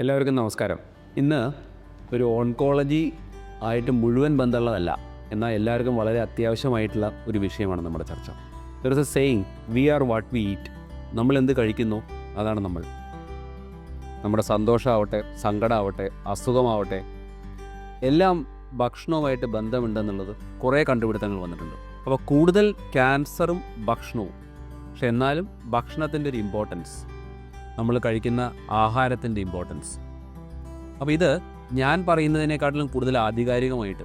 എല്ലാവർക്കും നമസ്കാരം. ഇന്ന് ഒരു ഓൺകോളജി ആയിട്ട് മുഴുവൻ ബന്ധമുള്ളതല്ല എന്നാൽ എല്ലാവർക്കും വളരെ അത്യാവശ്യമായിട്ടുള്ള ഒരു വിഷയമാണ് നമ്മുടെ ചർച്ച. There is a saying we are what we eat നമ്മൾ എന്ത് കഴിക്കുന്നു? അതാണ് നമ്മൾ. നമ്മുടെ സന്തോഷമാവട്ടെ സങ്കടമാവട്ടെ അസുഖമാവട്ടെ എല്ലാം ഭക്ഷണവുമായിട്ട് ബന്ധമുണ്ടെന്നുള്ളത് കുറേ കണ്ടുപിടുത്തങ്ങൾ വന്നിട്ടുണ്ട്. അപ്പോൾ കൂടുതൽ ക്യാൻസറും ഭക്ഷണവും. പക്ഷെ എന്നാലും ഭക്ഷണത്തിന്റെ ഒരു ഇമ്പോർട്ടൻസ് നമ്മൾ കഴിക്കുന്ന ആഹാരത്തിന്റെ ഇമ്പോർട്ടൻസ് അപ്പോൾ ഇത് ഞാൻ പറയുന്നതിനേക്കാട്ടിലും കൂടുതൽ ആധികാരികമായിട്ട്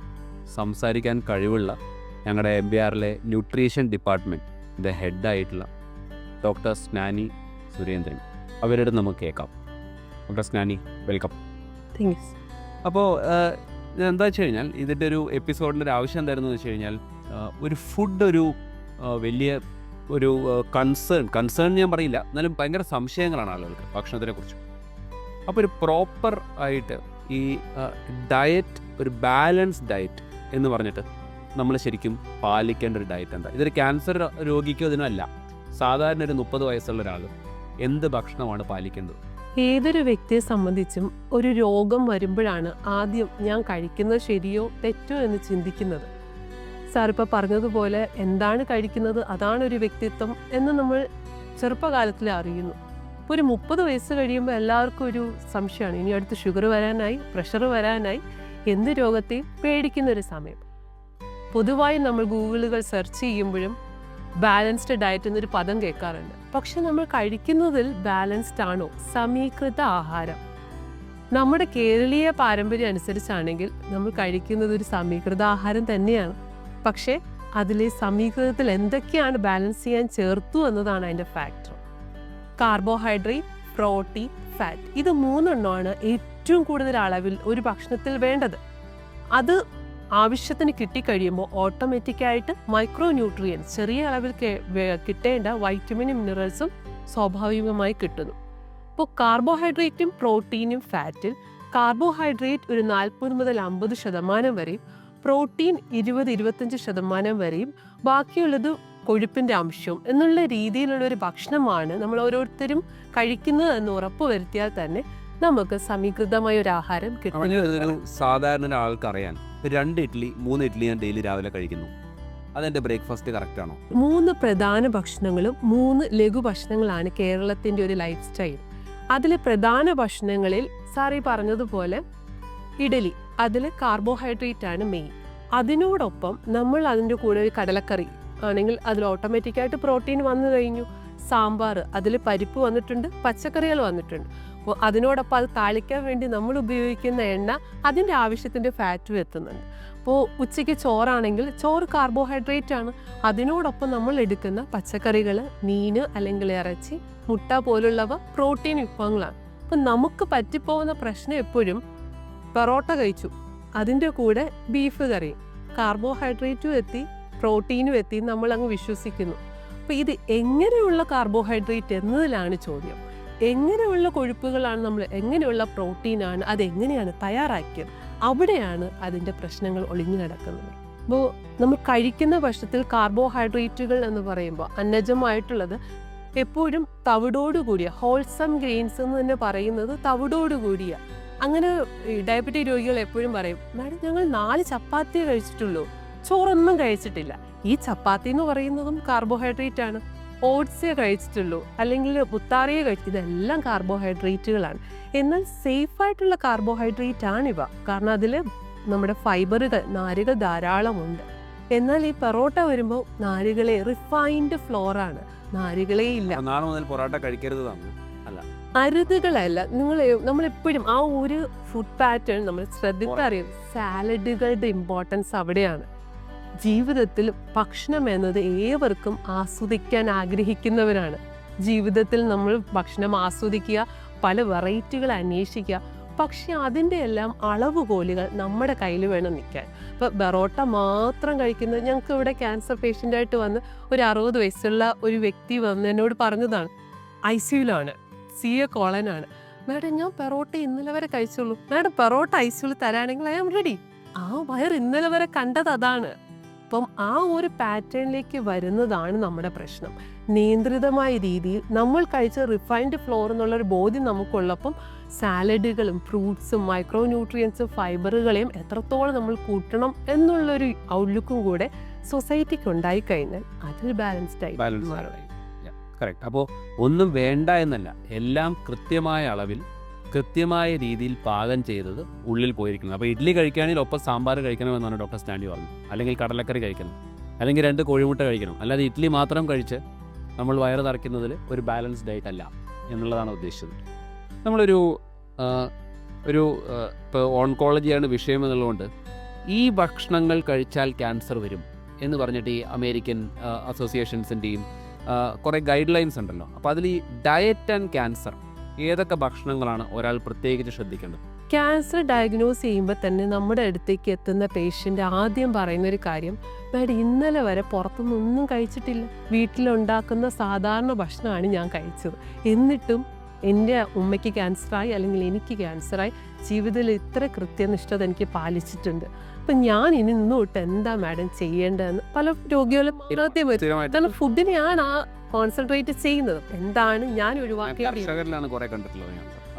സംസാരിക്കാൻ കഴിവുള്ള ഞങ്ങളുടെ എം ബി ആറിലെ ന്യൂട്രീഷൻ ഡിപ്പാർട്ട്മെന്റിന്റെ ഹെഡായിട്ടുള്ള ഡോക്ടർ സ്നാനി സുരേന്ദ്രൻ. അവരുടെ നമുക്ക് കേൾക്കാം. ഡോക്ടർ സ്നാനി വെൽക്കം താങ്ക്സ് അപ്പോൾ എന്താ വെച്ച് കഴിഞ്ഞാൽ ഇതിന്റെ ഒരു എപ്പിസോഡിന്റെ ഒരു ആവശ്യം എന്തായിരുന്നു വെച്ച് കഴിഞ്ഞാൽ ഒരു ഫുഡ് ഒരു വലിയ ഒരു കൺസേൺ കൺസേൺ ഞാൻ പറയില്ല. എന്നാലും ഭയങ്കര സംശയങ്ങളാണ് ആളുകൾക്ക് ഭക്ഷണത്തിനെ കുറിച്ച് അപ്പോൾ ഒരു പ്രോപ്പർ ആയിട്ട് ഈ ഡയറ്റ് ഒരു ബാലൻസ് ഡയറ്റ് എന്ന് പറഞ്ഞിട്ട് നമ്മൾ ശരിക്കും പാലിക്കേണ്ട ഒരു ഡയറ്റ് എന്താ? ഇതൊരു ക്യാൻസർ രോഗിക്കോ ഇതിനല്ല സാധാരണ ഒരു മുപ്പത് വയസ്സുള്ള ഒരാൾ എന്ത് ഭക്ഷണമാണ് പാലിക്കേണ്ടത്? ഏതൊരു വ്യക്തിയെ സംബന്ധിച്ചും ഒരു രോഗം വരുമ്പോഴാണ് ആദ്യം ഞാൻ കഴിക്കുന്നത് ശരിയോ തെറ്റോ എന്ന് ചിന്തിക്കുന്നത്. സാർ ഇപ്പോൾ പറഞ്ഞതുപോലെ എന്താണ് കഴിക്കുന്നത് അതാണ് ഒരു വ്യക്തിത്വം എന്ന് നമ്മൾ ചെറുപ്പകാലത്തിൽ അറിയുന്നു. ഇപ്പോൾ ഒരു മുപ്പത് വയസ്സ് കഴിയുമ്പോൾ എല്ലാവർക്കും ഒരു സംശയമാണ്. ഇനി അടുത്ത് ഷുഗർ വരാനായി പ്രഷർ വരാനായി എന്ത് രോഗത്തെയും പേടിക്കുന്ന ഒരു സമയം. പൊതുവായി നമ്മൾ ഗൂഗിളുകൾ സെർച്ച് ചെയ്യുമ്പോഴും ബാലൻസ്ഡ് ഡയറ്റ് എന്നൊരു പദം കേൾക്കാറുണ്ട്. പക്ഷെ നമ്മൾ കഴിക്കുന്നതിൽ ബാലൻസ്ഡ് ആണോ? സമീകൃത ആഹാരം. നമ്മുടെ കേരളീയ പാരമ്പര്യം അനുസരിച്ചാണെങ്കിൽ നമ്മൾ കഴിക്കുന്നത് ഒരു സമീകൃത ആഹാരം തന്നെയാണ്. പക്ഷേ അതിലെ സമീകൃതത്തിൽ എന്തൊക്കെയാണ് ബാലൻസ് ചെയ്യാൻ ചേർത്തു എന്നതാണ് അതിന്റെ ഫാക്ടർ കാർബോഹൈഡ്രേറ്റ് പ്രോട്ടീൻ ഫാറ്റ് ഇത് മൂന്നെണ്ണമാണ് ഏറ്റവും കൂടുതൽ അളവിൽ ഒരു ഭക്ഷണത്തിൽ വേണ്ടത്. അത് ആവശ്യത്തിന് കിട്ടിക്കഴിയുമ്പോൾ ഓട്ടോമാറ്റിക്കായിട്ട് മൈക്രോ ന്യൂട്രിയൻസ് ചെറിയ അളവിൽ കിട്ടേണ്ട വൈറ്റമിനും മിനറൽസും സ്വാഭാവികമായി കിട്ടുന്നു. ഇപ്പോൾ കാർബോഹൈഡ്രേറ്റും പ്രോട്ടീനും ഫാറ്റിൽ കാർബോഹൈഡ്രേറ്റ് ഒരു നാൽപ്പത് മുതൽ അമ്പത് ശതമാനം വരെയും പ്രോട്ടീൻ ഇരുപത് ഇരുപത്തഞ്ച് ശതമാനം വരെയും ബാക്കിയുള്ളത് കൊഴുപ്പിന്റെ അംശവും. എന്നുള്ള രീതിയിലുള്ള ഒരു ഭക്ഷണമാണ് നമ്മൾ ഓരോരുത്തരും കഴിക്കുന്നത് എന്ന് ഉറപ്പ് വരുത്തിയാൽ തന്നെ നമുക്ക് സമീകൃതമായ ഒരു ആഹാരം കിട്ടും. സാധാരണ ഒരാൾക്ക് അറിയാൻ രണ്ട് ഇഡ്ഡലി മൂന്ന് ഇഡ്ഡലി ഞാൻ ഡെയിലി രാവിലെ കഴിക്കുന്നു. അതെന്റെ ബ്രേക്ക്ഫാസ്റ്റ് കറക്റ്റ് ആണോ? മൂന്ന് പ്രധാന ഭക്ഷണങ്ങളും മൂന്ന് ലഘു ഭക്ഷണങ്ങളാണ് കേരളത്തിന്റെ ഒരു ലൈഫ് സ്റ്റൈൽ. അതിലെ പ്രധാന ഭക്ഷണങ്ങളിൽ സാറി പറഞ്ഞതുപോലെ ഇഡലി. അതിൽ കാർബോഹൈഡ്രേറ്റ് ആണ് മെയിൻ അതിനോടൊപ്പം നമ്മൾ അതിന്റെ കൂടെ ഒരു കടലക്കറി ആണെങ്കിൽ അതിൽ ഓട്ടോമാറ്റിക്കായിട്ട് പ്രോട്ടീൻ വന്നു കഴിഞ്ഞു. സാമ്പാർ അതിൽ പരിപ്പ് വന്നിട്ടുണ്ട് പച്ചക്കറികൾ വന്നിട്ടുണ്ട്. അപ്പോൾ അതിനോടൊപ്പം അത് താളിക്കാൻ വേണ്ടി നമ്മൾ ഉപയോഗിക്കുന്ന എണ്ണ അതിന്റെ ആവശ്യത്തിന്റെ ഫാറ്റും എത്തുന്നുണ്ട്. അപ്പോൾ ഉച്ചയ്ക്ക് ചോറാണെങ്കിൽ ചോറ് കാർബോഹൈഡ്രേറ്റ് ആണ്. അതിനോടൊപ്പം നമ്മൾ എടുക്കുന്ന പച്ചക്കറികൾ മീൻ അല്ലെങ്കിൽ ഇറച്ചി മുട്ട പോലുള്ളവ പ്രോട്ടീൻ വിഭവങ്ങളാണ്. അപ്പം നമുക്ക് പറ്റിപ്പോകുന്ന പ്രശ്നം എപ്പോഴും പൊറോട്ട കഴിച്ചു. അതിന്റെ കൂടെ ബീഫ് കറി കാർബോഹൈഡ്രേറ്റും എത്തി പ്രോട്ടീനും എത്തി നമ്മൾ അങ്ങ് വിശ്വസിക്കുന്നു. അപ്പോൾ ഇത് എങ്ങനെയുള്ള കാർബോഹൈഡ്രേറ്റ് എന്നതിലാണ് ചോദ്യം. എങ്ങനെയുള്ള കൊഴുപ്പുകളാണ് നമ്മൾ എങ്ങനെയുള്ള പ്രോട്ടീനാണ് അതെങ്ങനെയാണ് തയ്യാറാക്കിയത്? അവിടെയാണ് അതിന്റെ പ്രശ്നങ്ങൾ ഒളിഞ്ഞു കിടക്കുന്നത് അപ്പോൾ നമ്മൾ കഴിക്കുന്ന ഭക്ഷണത്തിൽ കാർബോഹൈഡ്രേറ്റുകൾ എന്ന് പറയുമ്പോൾ അന്നജമായിട്ടുള്ളത് എപ്പോഴും തവിടോടുകൂടിയ ഹോൾസം ഗ്രെയിൻസ് എന്ന് തന്നെ പറയുന്നത് തവിടോടുകൂടിയ അങ്ങനെ ഡയബറ്റിക് രോഗികൾ എപ്പോഴും പറയും മാഡം ഞങ്ങൾ നാല് ചപ്പാത്തി കഴിച്ചിട്ടുള്ളൂ. ചോറൊന്നും കഴിച്ചിട്ടില്ല. ഈ ചപ്പാത്തി എന്ന് പറയുന്നതും കാർബോഹൈഡ്രേറ്റ് ആണ്. ഓട്സേ കഴിച്ചിട്ടുള്ളൂ. അല്ലെങ്കിൽ മുത്താറിയെ കഴിച്ചു ഇതെല്ലാം കാർബോഹൈഡ്രേറ്റുകളാണ് എന്നാൽ സേഫായിട്ടുള്ള കാർബോഹൈഡ്രേറ്റ് ആണിവ. കാരണം അതിൽ നമ്മുടെ ഫൈബറുകൾ നാരുകൾ ധാരാളമുണ്ട് എന്നാൽ ഈ പെറോട്ട വരുമ്പോൾ നാരുകളെ റിഫൈൻഡ് ഫ്ലോറാണ് നാരുകളേ ഇല്ല. നാളെ മുതൽ പൊറോട്ട കഴിക്കരുത് തന്നെ അരുതുകളല്ല. നിങ്ങൾ നമ്മളെപ്പോഴും ആ ഒരു ഫുഡ് പാറ്റേൺ നമ്മൾ ശ്രദ്ധിക്കാറിയും സാലഡുകളുടെ ഇമ്പോർട്ടൻസ് അവിടെയാണ്. ജീവിതത്തിൽ ഭക്ഷണം എന്നത് ഏവർക്കും ആസ്വദിക്കാൻ ആഗ്രഹിക്കുന്നവരാണ്. ജീവിതത്തിൽ നമ്മൾ ഭക്ഷണം ആസ്വദിക്കുക പല വെറൈറ്റികൾ അന്വേഷിക്കുക. പക്ഷേ അതിന്റെ എല്ലാം അളവുകോലുകൾ നമ്മുടെ കയ്യിൽ വേണം നിൽക്കാൻ. ഇപ്പോൾ ബറോട്ട മാത്രം കഴിക്കുന്നത് ഞങ്ങൾക്ക് ഇവിടെ ക്യാൻസർ പേഷ്യന്റായിട്ട് വന്ന് ഒരു അറുപത് വയസ്സുള്ള ഒരു വ്യക്തി വന്ന് എന്നോട് പറഞ്ഞതാണ്. ഐ സിയുലാണ് സി എ കോളനാണ്. മാഡം ഞാൻ പെറോട്ട ഇന്നലെ വരെ കഴിച്ചുള്ളൂ. മാഡം പെറോട്ട ഐ സിയുൽ തരാണെങ്കിൽ ഐ ആം റെഡി. ആ വയർ ഇന്നലെ വരെ കണ്ടത് അതാണ്. അപ്പം ആ ഒരു പാറ്റേണിലേക്ക് വരുന്നതാണ് നമ്മുടെ പ്രശ്നം. നിയന്ത്രിതമായ രീതിയിൽ നമ്മൾ കഴിച്ച റിഫൈൻഡ് ഫ്ലോർ എന്നുള്ളൊരു ബോധ്യം നമുക്കുള്ളപ്പം സാലഡുകളും ഫ്രൂട്ട്സും മൈക്രോ ന്യൂട്രിയൻസും ഫൈബറുകളെയും എത്രത്തോളം നമ്മൾ കൂട്ടണം എന്നുള്ളൊരു ഔട്ട്ലുക്കും കൂടെ സൊസൈറ്റിക്ക് ഉണ്ടായി കഴിഞ്ഞാൽ അതൊരു ബാലൻസ്ഡ് ആയി. മാറും. കറക്റ്റ്. അപ്പോൾ ഒന്നും വേണ്ട എന്നല്ല എല്ലാം കൃത്യമായ അളവിൽ കൃത്യമായ രീതിയിൽ പാകം ചെയ്തത് ഉള്ളിൽ പോയിരിക്കുന്നത്. അപ്പോൾ ഇഡ്ഡലി കഴിക്കുകയാണെങ്കിൽ ഒപ്പം സാമ്പാർ കഴിക്കണമെന്നാണ് ഡോക്ടർ സ്റ്റാൻഡി പറഞ്ഞത്. അല്ലെങ്കിൽ കടലക്കറി കഴിക്കണം. അല്ലെങ്കിൽ രണ്ട് കോഴിമുട്ട കഴിക്കണം. അല്ലാതെ ഇഡ്ഡലി മാത്രം കഴിച്ച് നമ്മൾ വയറ് നിറയ്ക്കുന്നതിൽ ഒരു ബാലൻസ് ഡയറ്റ് അല്ല എന്നുള്ളതാണ് ഉദ്ദേശിച്ചത്. നമ്മളൊരു ഒരു ഇപ്പോൾ ഓൺകോളജിയാണ് വിഷയം എന്നുള്ളതുകൊണ്ട് ഈ ഭക്ഷണങ്ങൾ കഴിച്ചാൽ ക്യാൻസർ വരും എന്ന് പറഞ്ഞിട്ട് ഈ അമേരിക്കൻ അസോസിയേഷൻസിന്റെയും കുറേ ഗൈഡ് ലൈൻസ് ഉണ്ടല്ലോ. അപ്പോൾ അതിൽ ഈ ഡയറ്റ് ആൻഡ് ക്യാൻസർ ഏതൊക്കെ ഭക്ഷണങ്ങളാണ് ഒരാൾ പ്രത്യേകിച്ച് ശ്രദ്ധിക്കേണ്ടത്? ക്യാൻസർ ഡയഗ്നോസ് ചെയ്യുമ്പോൾ തന്നെ നമ്മുടെ അടുത്തേക്ക് എത്തുന്ന പേഷ്യന്റ് ആദ്യം പറയുന്ന ഒരു കാര്യം മാഡം ഇന്നലെ വരെ പുറത്തുനിന്നൊന്നും കഴിച്ചിട്ടില്ല. വീട്ടിലുണ്ടാക്കുന്ന സാധാരണ ഭക്ഷണമാണ് ഞാൻ കഴിച്ചത്. എന്നിട്ടും എന്റെ ഉമ്മയ്ക്ക് ക്യാൻസറായി അല്ലെങ്കിൽ എനിക്ക് ക്യാൻസറായി ജീവിതത്തിൽ ഇത്ര കൃത്യനിഷ്ഠത എനിക്ക് പാലിച്ചിട്ടുണ്ട്. അപ്പം ഞാൻ ഇനി നിന്ന് തൊട്ട് എന്താ മാഡം ചെയ്യേണ്ടതെന്ന് പല രോഗികളും ആദ്യം വരും. കാരണം ഫുഡിനെയാണ് ആ കോൺസെൻട്രേറ്റ് ചെയ്യുന്നത്. എന്താണ് ഞാൻ ഞാൻ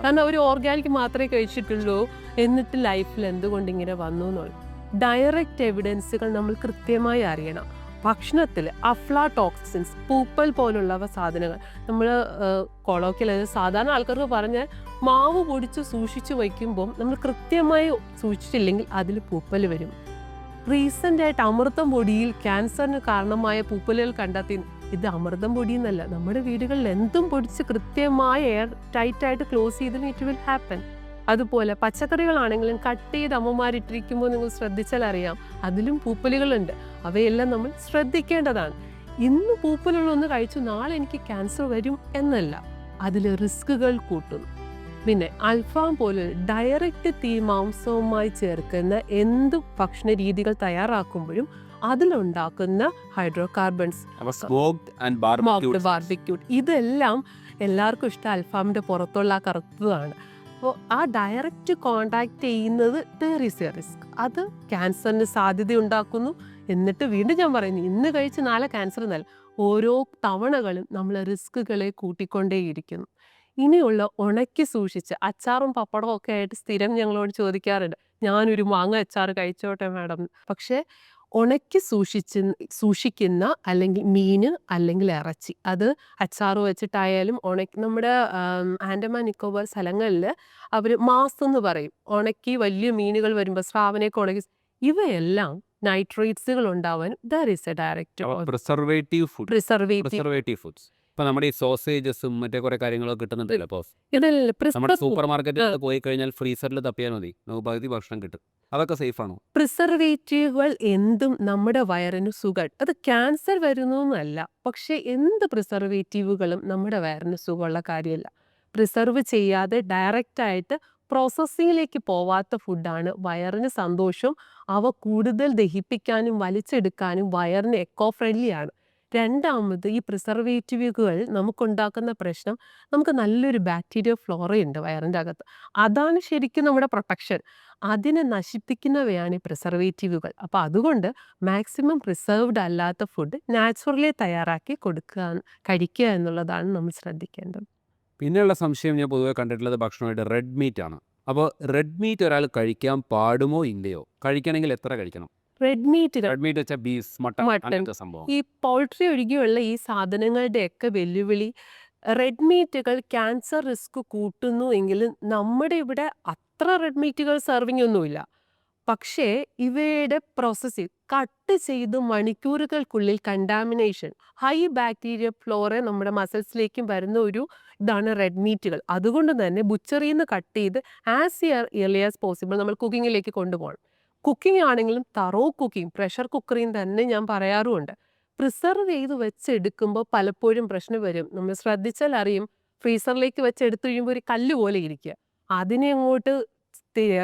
കാരണം അവർ ഓർഗാനിക് മാത്രമേ കഴിച്ചിട്ടുള്ളൂ. എന്നിട്ട് ലൈഫിൽ എന്തുകൊണ്ട് ഇങ്ങനെ വന്നു എന്നുള്ളത് ഡയറക്റ്റ് എവിഡൻസുകൾ നമ്മൾ കൃത്യമായി അറിയണം. ഭക്ഷണത്തിൽ അഫ്ലാടോക്സിൻസ് പൂപ്പൽ പോലുള്ളവ സാധനങ്ങൾ. നമ്മൾ കൊളോക്കിൽ സാധാരണ ആൾക്കാർക്ക് പറഞ്ഞാൽ മാവ് പൊടിച്ച് സൂക്ഷിച്ചു വയ്ക്കുമ്പം നമ്മൾ കൃത്യമായി സൂക്ഷിച്ചില്ലെങ്കിൽ അതിൽ പൂപ്പൽ വരും. റീസെന്റ് ആയിട്ട് അമൃതം പൊടിയിൽ ക്യാൻസറിന് കാരണമായ പൂപ്പലുകൾ കണ്ടെത്തി. ഇത് അമൃതം പൊടി എന്നല്ല നമ്മുടെ വീടുകളിൽ എന്തും പൊടിച്ച് കൃത്യമായി എയർ ടൈറ്റായിട്ട് ക്ലോസ് ചെയ്തതിന് ഇറ്റ് വിൽ ഹാപ്പൻ. അതുപോലെ പച്ചക്കറികളാണെങ്കിലും കട്ട് ചെയ്ത് അമ്മമാരിട്ടിരിക്കുമ്പോൾ നിങ്ങൾ ശ്രദ്ധിച്ചാൽ അറിയാം. അതിലും പൂപ്പലുകളുണ്ട്. അവയെല്ലാം നമ്മൾ ശ്രദ്ധിക്കേണ്ടതാണ്. ഇന്ന് പൂപ്പലുള്ളൊന്ന് കഴിച്ചു നാളെ എനിക്ക് ക്യാൻസർ വരും എന്നല്ല. അതിൽ റിസ്കുകൾ കൂട്ടുന്നു. പിന്നെ അൽഫാം പോലെ ഡയറക്റ്റ് തീ മാംസവുമായി ചേർക്കുന്ന എന്ത് ഭക്ഷണ രീതികൾ തയ്യാറാക്കുമ്പോഴും അതിലുണ്ടാക്കുന്ന ഹൈഡ്രോ കാർബൺസ് ബാർബിക്യൂട്ട് ഇതെല്ലാം എല്ലാവർക്കും ഇഷ്ടം അൽഫാമിന്റെ പുറത്തുള്ള ആ കറുത്തതാണ്. അപ്പോൾ ആ ഡയറക്റ്റ് കോണ്ടാക്ട് ചെയ്യുന്നത് ദർ റിസ്ക് അത് ക്യാൻസറിന് സാധ്യത ഉണ്ടാക്കുന്നു എന്നിട്ട് വീണ്ടും ഞാൻ പറയുന്നു ഇന്ന് കഴിച്ച് നാളെ ക്യാൻസർ എന്നല്ല. ഓരോ തവണകളും നമ്മൾ റിസ്കുകളെ കൂട്ടിക്കൊണ്ടേയിരിക്കുന്നു. ഇനിയുള്ള ഉണക്കി സൂക്ഷിച്ച് അച്ചാറും പപ്പടവും ഒക്കെ ആയിട്ട് സ്ഥിരം ഞങ്ങളോട് ചോദിക്കാറുണ്ട്. ഞാനൊരു മാങ്ങ അച്ചാർ കഴിച്ചോട്ടെ മാഡം. പക്ഷേ ഉണക്കി സൂക്ഷിച്ച് സൂക്ഷിക്കുന്ന അല്ലെങ്കിൽ മീന് അല്ലെങ്കിൽ ഇറച്ചി. അത് അച്ചാറ് വെച്ചിട്ടായാലും ഉണക്കി നമ്മുടെ ആൻഡമാൻ നിക്കോബാർ സ്ഥലങ്ങളിൽ അവർ മാസം എന്ന് പറയും. ഉണക്കി വലിയ മീനുകൾ വരുമ്പോൾ സ്രാവനയൊക്കെ ഉണക്കി ഇവയെല്ലാം നൈട്രേറ്റ്സുകൾ ഉണ്ടാവാൻ there is a direct preservative food preservative foods ഇപ്പൊ നമ്മുടെ ഈ സോസേജസും മറ്റേ കുറെ കാര്യങ്ങളൊക്കെ കിട്ടുന്നുണ്ടല്ലോ ഇതിൽ നമ്മുടെ സൂപ്പർ മാർക്കറ്റിൽ പോയി കഴിഞ്ഞാൽ ഫ്രീസറിൽ തപ്പിയാൽ മതി. നമുക്ക് പകുതി ഭക്ഷണം കിട്ടും. അതൊക്കെ സേഫ് ആണോ പ്രിസർവേറ്റീവുകൾ എന്തും നമ്മുടെ വയറിന് സുഖം അത് ക്യാൻസർ വരുന്നു എന്നല്ല പക്ഷെ എന്ത് പ്രിസർവേറ്റീവുകളും നമ്മുടെ വയറിന് സുഖമുള്ള കാര്യമല്ല. പ്രിസർവ് ചെയ്യാതെ ഡയറക്റ്റ് ആയിട്ട് പ്രോസസ്സിങ്ങിലേക്ക് പോവാത്ത ഫുഡാണ് വയറിന് സന്തോഷം. അവ കൂടുതൽ ദഹിപ്പിക്കാനും വലിച്ചെടുക്കാനും വയറിന് എക്കോ ഫ്രണ്ട്ലി ആണ്. രണ്ടാമത് ഈ പ്രിസർവേറ്റീവുകൾ നമുക്കുണ്ടാക്കുന്ന പ്രശ്നം നമുക്ക് നല്ലൊരു ബാക്ടീരിയ ഫ്ലോറയുണ്ട് വയറിന്റെ അകത്ത് അതാണ് ശരിക്കും നമ്മുടെ പ്രൊട്ടക്ഷൻ. അതിനെ നശിപ്പിക്കുന്നവയാണ് ഈ പ്രിസർവേറ്റീവുകൾ. അപ്പോൾ അതുകൊണ്ട് മാക്സിമം പ്രിസർവ്ഡ് അല്ലാത്ത ഫുഡ് നാച്ചുറലി തയ്യാറാക്കി കൊടുക്കുക കഴിക്കുക എന്നുള്ളതാണ് നമ്മൾ ശ്രദ്ധിക്കേണ്ടത്. പിന്നെയുള്ള സംശയം ഞാൻ പൊതുവെ കണ്ടിട്ടുള്ളത് ഭക്ഷണമായിട്ട് റെഡ് മീറ്റ് ആണ് അപ്പോൾ റെഡ് മീറ്റ് ഒരാൾ കഴിക്കാൻ പാടുമോ ഇല്ലയോ? കഴിക്കണമെങ്കിൽ എത്ര കഴിക്കണം? റെഡ് മീറ്റുകൾ റെഡ് മീറ്റ് വെച്ചാൽ ബീഫ് മട്ടൺ. അങ്ങനത്തെ സംഭവം ഈ പൗൾട്രി ഒഴികെയുള്ള ഈ സാധനങ്ങളുടെയൊക്കെ വെല്ലുവിളി റെഡ് മീറ്റുകൾ ക്യാൻസർ റിസ്ക് കൂട്ടുന്നു എങ്കിലും നമ്മുടെ ഇവിടെ അത്ര റെഡ് മീറ്റുകൾ സെർവിങ് ഒന്നുമില്ല. പക്ഷേ ഇവയുടെ പ്രോസസ്സിൽ കട്ട് ചെയ്ത് മണിക്കൂറുകൾക്കുള്ളിൽ കണ്ടാമിനേഷൻ ഹൈ ബാക്ടീരിയ ഫ്ലോറെ നമ്മുടെ മസിൽസിലേക്കും വരുന്ന ഒരു ഇതാണ് റെഡ് മീറ്റുകൾ അതുകൊണ്ട് തന്നെ ബുച്ചറിയിൽ നിന്ന് കട്ട് ചെയ്ത് as ear early as possible നമ്മൾ കുക്കിങ്ങിലേക്ക് കൊണ്ടുപോകണം. കുക്കിംഗ് ആണെങ്കിലും തറോ കുക്കിംഗ് പ്രഷർ കുക്കറിയും തന്നെ ഞാൻ പറയാറുമുണ്ട്. പ്രിസർവ് ചെയ്ത് വെച്ചെടുക്കുമ്പോൾ പലപ്പോഴും പ്രശ്നം വരും. നമ്മൾ ശ്രദ്ധിച്ചാൽ അറിയും ഫ്രീസറിലേക്ക് വെച്ച് എടുത്തു കഴിയുമ്പോൾ ഒരു കല്ല് പോലെ ഇരിക്കുക. അതിനെ അങ്ങോട്ട്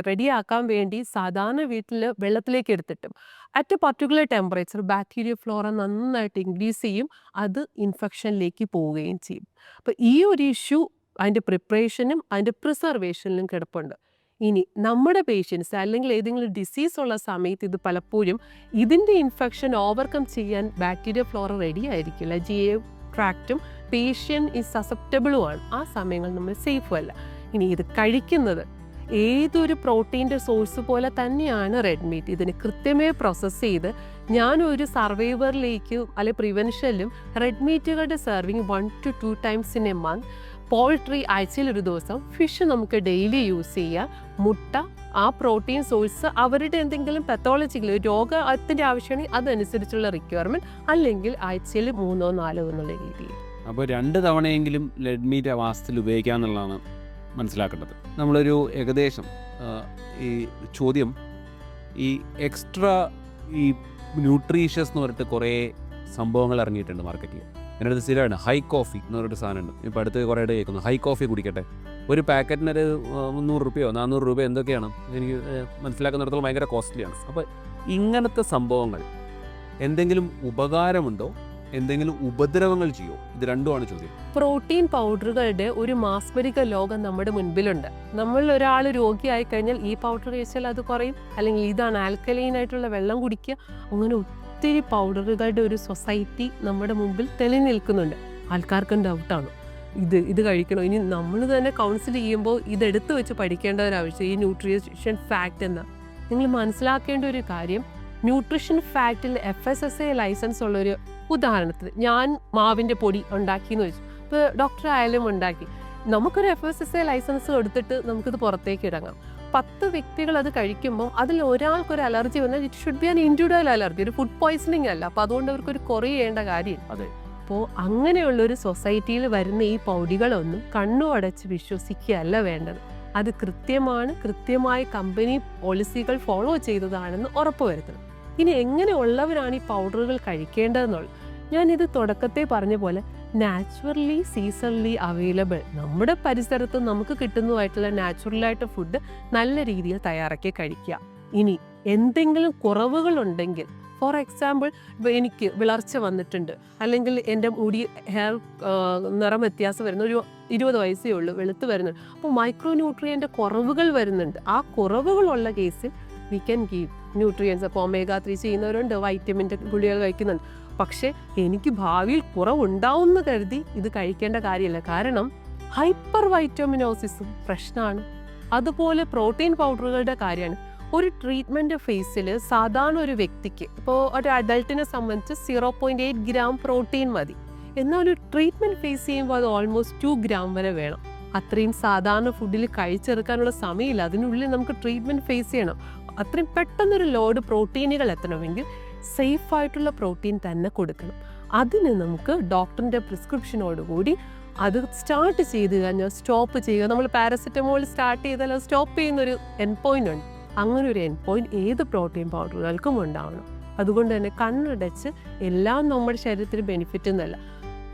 റെഡിയാക്കാൻ വേണ്ടി സാധാരണ വീട്ടിൽ വെള്ളത്തിലേക്ക് എടുത്തിട്ടും. At a particular temperature bacteria flora നന്നായിട്ട് ഇൻക്രീസ് ചെയ്യും അത് ഇൻഫെക്ഷനിലേക്ക് പോവുകയും ചെയ്യും. അപ്പോൾ ഈ ഒരു ഇഷ്യൂ അതിന്റെ പ്രിപ്പറേഷനും അതിന്റെ പ്രിസർവേഷനിലും കിടപ്പുണ്ട്. ഇനി നമ്മുടെ പേഷ്യൻസ് അല്ലെങ്കിൽ ഏതെങ്കിലും ഡിസീസ് ഉള്ള സമയത്ത് ഇത് പലപ്പോഴും ഇതിന്റെ ഇൻഫെക്ഷൻ ഓവർകം ചെയ്യാൻ ബാക്ടീരിയ ഫ്ലോറ റെഡി ആയിരിക്കില്ല ജി എ ട്രാക്റ്റും പേഷ്യൻ ഈ സസെപ്റ്റബിളും ആണ്. ആ സമയങ്ങൾ നമ്മൾ സേഫും അല്ല. ഇനി ഇത് കഴിക്കുന്നത് ഏതൊരു പ്രോട്ടീന്റെ സോഴ്സ് പോലെ തന്നെയാണ് റെഡ് മീറ്റ് ഇതിന് കൃത്യമായി പ്രോസസ്സ് ചെയ്ത് ഞാനൊരു സർവൈവറിലേക്ക് അല്ലെ പ്രിവെൻഷനിലും red മീറ്റുകളുടെ serving one two two times in a month poultry ആഴ്ചയിൽ ഒരു ദിവസം ഫിഷ് നമുക്ക് ഡെയിലി യൂസ് ചെയ്യാം. മുട്ട ആ പ്രോട്ടീൻ സോഴ്സ് അവരുടെ എന്തെങ്കിലും പെത്തോളജിക്കൽ രോഗത്തിന്റെ ആവശ്യമാണെങ്കിൽ അതനുസരിച്ചുള്ള റിക്വയർമെന്റ് അല്ലെങ്കിൽ ആഴ്ചയിൽ മൂന്നോ നാലോ എന്നുള്ള രീതിയിൽ. അപ്പോൾ രണ്ട് തവണയെങ്കിലും ലെഡ് മീറ്റ് മാസത്തിൽ ഉപയോഗിക്കുക എന്നുള്ളതാണ് മനസ്സിലാക്കേണ്ടത്. നമ്മളൊരു ഏകദേശം ഈ ചോദ്യം ഈ എക്സ്ട്രാ ഈ ന്യൂട്രീഷ്യസ് എന്ന് പറഞ്ഞിട്ട് കുറേ സംഭവങ്ങൾ ഇറങ്ങിയിട്ടുണ്ട് മാർക്കറ്റിൽ എന്റെ അടുത്ത് സ്ഥിരമാണ്. ഹൈ കോഫി എന്ന് പറഞ്ഞിട്ട് സാധനമുണ്ട്. ഇപ്പോൾ അടുത്ത് കുറേ ഇടയിൽ കേൾക്കുന്നു. ഹൈ കോഫി കുടിക്കട്ടെ. ഒരു പാക്കറ്റിനൊരു ഒരു മുന്നൂറ് രൂപയോ നാനൂറ് രൂപയോ എന്തൊക്കെയാണ്? എനിക്ക് മനസ്സിലാക്കുന്നിടത്തോളം ഭയങ്കര കോസ്റ്റ്ലിയാണ്. അപ്പോൾ ഇങ്ങനത്തെ സംഭവങ്ങൾ എന്തെങ്കിലും ഉപകാരമുണ്ടോ? എന്തെങ്കിലും ഉപദ്രവങ്ങൾ ചെയ്യോ? ഇത് രണ്ടുമാണ് ചോദ്യം. പ്രോട്ടീൻ പൗഡറുകളുടെ ഒരു മാസ്മരിക ലോകം നമ്മുടെ മുൻപിലുണ്ട്. നമ്മൾ ഒരാൾ രോഗിയായി കഴിഞ്ഞാൽ ഈ പൗഡർ കഴിച്ചാൽ അത് കുറയും. അല്ലെങ്കിൽ ഇതാണ് ആൽക്കലൈൻ ആയിട്ടുള്ള വെള്ളം കുടിക്കുക. അങ്ങനെ ഒത്തിരി പൗഡറുകളുടെ ഒരു സൊസൈറ്റി നമ്മുടെ മുമ്പിൽ തെളി നിൽക്കുന്നുണ്ട്. ആൾക്കാർക്കും ഡൗട്ടാണ്. ഇത് ഇത് കഴിക്കണോ. ഇനി നമ്മൾ തന്നെ കൗൺസിൽ ചെയ്യുമ്പോൾ ഇതെടുത്ത് വെച്ച് പഠിക്കേണ്ട ഒരു ആവശ്യം. ഈ ന്യൂട്രീഷൻ ഫാക്റ്റ് എന്ന. നിങ്ങൾ മനസ്സിലാക്കേണ്ട ഒരു കാര്യം nutrition ഫാക്റ്റിൽ F S S A licence ഉള്ളൊരു ഉദാഹരണത്തിന് ഞാൻ മാവിന്റെ പൊടി ഉണ്ടാക്കി എന്ന് വെച്ചു. ഇപ്പോൾ ഡോക്ടർ ആയാലും ഉണ്ടാക്കി. നമുക്കൊരു F S S A licence എടുത്തിട്ട് നമുക്കിത് പുറത്തേക്ക് ഇറങ്ങാം. പത്ത് വ്യക്തികൾ അത് കഴിക്കുമ്പോൾ അതിൽ ഒരാൾക്കൊരു അലർജി വന്നാൽ it should be an individual allergy ഒരു ഫുഡ് പോയ്സണിങ് അല്ല. അപ്പോൾ അതുകൊണ്ട് അവർക്ക് ഒരു കുറേ ചെയ്യേണ്ട കാര്യം അതെ. അപ്പോൾ അങ്ങനെയുള്ളൊരു സൊസൈറ്റിയിൽ വരുന്ന ഈ പൗടികളൊന്നും കണ്ണു അടച്ച് വിശ്വസിക്കുകയല്ല വേണ്ടത്. അത് കൃത്യമാണ് കൃത്യമായ കമ്പനി പോളിസികൾ ഫോളോ ചെയ്തതാണെന്ന് ഉറപ്പുവരുത്തണം ഇനി എങ്ങനെയുള്ളവരാണ് ഈ പൗഡറുകൾ കഴിക്കേണ്ടതെന്നുള്ളത്? ഞാനിത് തുടക്കത്തെ പറഞ്ഞ പോലെ നാച്ചുറലി സീസണലി അവൈലബിൾ നമ്മുടെ പരിസരത്ത് നമുക്ക് കിട്ടുന്നതായിട്ടുള്ള നാച്ചുറലായിട്ട് ഫുഡ് നല്ല രീതിയിൽ തയ്യാറാക്കി കഴിക്കുക. ഇനി എന്തെങ്കിലും കുറവുകളുണ്ടെങ്കിൽ ഫോർ എക്സാമ്പിൾ എനിക്ക് വിളർച്ച വന്നിട്ടുണ്ട്. അല്ലെങ്കിൽ എന്റെ മുടി ഹെയർ നിറം വ്യത്യാസം വരുന്ന. ഒരു ഇരുപത് വയസ്സേ ഉള്ളൂ വെളുത്ത് വരുന്നുണ്ട്. അപ്പോൾ മൈക്രോ ന്യൂട്രിയന്റെ കുറവുകൾ വരുന്നുണ്ട്. ആ കുറവുകളുള്ള കേസിൽ വി ക്യാൻ ഗീവ് ന്യൂട്രിയൻസ് അപ്പോൾ ഒമേഗ ത്രീ ചെയ്യുന്നവരുണ്ട് വൈറ്റമിന്റെ ഗുളികൾ കഴിക്കുന്നുണ്ട്. പക്ഷേ എനിക്ക് ഭാവിയിൽ കുറവുണ്ടാവുമെന്ന് കരുതി ഇത് കഴിക്കേണ്ട കാര്യമല്ല. കാരണം ഹൈപ്പർ വൈറ്റമിനോസിസും പ്രശ്നമാണ്. അതുപോലെ പ്രോട്ടീൻ പൗഡറുകളുടെ കാര്യമാണ്. ഒരു ട്രീറ്റ്മെന്റ് ഫേസിൽ സാധാരണ ഒരു വ്യക്തിക്ക് ഇപ്പോൾ ഒരു അഡൾട്ടിനെ സംബന്ധിച്ച് zero point eight gram protein മതി. എന്നാൽ ഒരു ട്രീറ്റ്മെന്റ് ഫേസ് ചെയ്യുമ്പോൾ അത് ഓൾമോസ്റ്റ് ടു ഗ്രാം വരെ വേണം. അത്രയും സാധാരണ ഫുഡിൽ കഴിച്ചെടുക്കാനുള്ള സമയമില്ല. അതിനുള്ളിൽ നമുക്ക് ട്രീറ്റ്മെന്റ് ഫേസ് ചെയ്യണം. അത്രയും പെട്ടെന്നൊരു ലോഡ് പ്രോട്ടീനുകൾ എത്തണമെങ്കിൽ സേഫ് ആയിട്ടുള്ള പ്രോട്ടീൻ തന്നെ കൊടുക്കണം. അതിന് നമുക്ക് ഡോക്ടറിന്റെ പ്രിസ്ക്രിപ്ഷനോടുകൂടി അത് സ്റ്റാർട്ട് ചെയ്ത് കഴിഞ്ഞാൽ സ്റ്റോപ്പ് ചെയ്യുക. നമ്മൾ പാരസെറ്റമോൾ സ്റ്റാർട്ട് ചെയ്താൽ അത് സ്റ്റോപ്പ് ചെയ്യുന്നൊരു എൻ പോയിന്റ് ഉണ്ട്. അങ്ങനെ ഒരു എൻ പോയിന്റ് ഏത് പ്രോട്ടീൻ പൗഡറുകൾക്കും ഉണ്ടാവണം. അതുകൊണ്ട് തന്നെ കണ്ണടച്ച് എല്ലാം നമ്മുടെ ശരീരത്തിന് ബെനിഫിറ്റ് എന്നല്ല.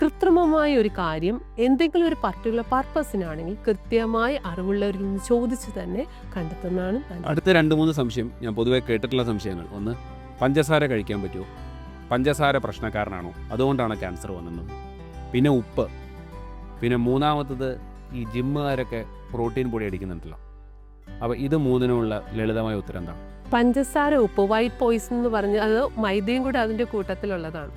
കൃത്രിമമായ ഒരു കാര്യം എന്തെങ്കിലും ഒരു പർട്ടിക്കുലർ പർപ്പസിനാണെങ്കിൽ കൃത്യമായി അറിവുള്ളവരിൽ നിന്ന് ചോദിച്ച് തന്നെ കണ്ടെത്തുന്നതാണ്. അടുത്ത രണ്ട് മൂന്ന് സംശയം ഞാൻ പൊതുവെ കേട്ടിട്ടുള്ള സംശയങ്ങൾ. ഒന്ന് പഞ്ചസാര കഴിക്കാൻ പറ്റുമോ പഞ്ചസാര പ്രശ്നക്കാരനാണോ? അതുകൊണ്ടാണ് ക്യാൻസർ വന്നത്. പിന്നെ ഉപ്പ്. പിന്നെ മൂന്നാമത്തത് ഈ ജിമ്മുകാരൊക്കെ പ്രോട്ടീൻ പൊടി അടിക്കുന്നുണ്ടല്ലോ. അപ്പോൾ ഇത് മൂന്നിനുമുള്ള ലളിതമായ ഉത്തരം എന്താണ്? പഞ്ചസാര ഉപ്പ് വൈറ്റ് പോയിസൺ എന്ന് പറഞ്ഞ് അത് മൈദയും കൂടെ അതിന്റെ കൂട്ടത്തിലുള്ളതാണ്.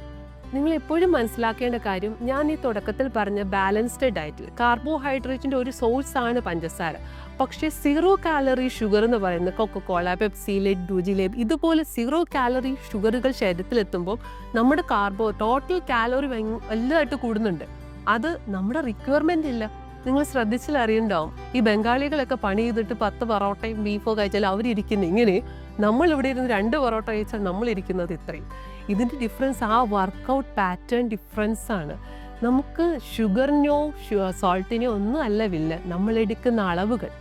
നിങ്ങൾ എപ്പോഴും മനസ്സിലാക്കേണ്ട കാര്യം ഞാൻ ഈ തുടക്കത്തിൽ പറഞ്ഞ ബാലൻസ്ഡ് ഡയറ്റിൽ കാർബോഹൈഡ്രേറ്റിന്റെ ഒരു സോഴ്സ് ആണ് പഞ്ചസാര. പക്ഷേ സീറോ കാലറി ഷുഗർ എന്ന് പറയുന്ന കൊക്കക്കോള പെപ്സി ലെഡ് ഡൂജിലേബ് ഇതുപോലെ സീറോ കാലറി ഷുഗറുകൾ ശരീരത്തിലെത്തുമ്പോൾ നമ്മുടെ കാർബോ ടോട്ടൽ കാലറി വലുതായിട്ട് കൂടുന്നുണ്ട്. അത് നമ്മുടെ റിക്വയർമെന്റ് ഇല്ല. നിങ്ങൾ ശ്രദ്ധിച്ചാൽ അറിയണ്ടോ ഈ ബംഗാളികളൊക്കെ പണി ചെയ്തിട്ട് പത്ത് പൊറോട്ടയും ബീഫോ കഴിച്ചാൽ അവരിയ്ക്കുന്ന ഇങ്ങനെ. നമ്മൾ ഇവിടെ ഇരുന്ന് രണ്ട് പൊറോട്ട കഴിച്ചാൽ നമ്മൾ ഇരിക്കുന്നത് ഇത്രയും. ഇതിന്റെ ഡിഫറൻസ് ആ വർക്കൗട്ട് പാറ്റേൺ ഡിഫറൻസ് ആണ്. നമുക്ക് ഷുഗറിനോ സോൾട്ടിനോ ഒന്നും അല്ല വില്ല. നമ്മൾ എടുക്കുന്ന അളവുകൾ.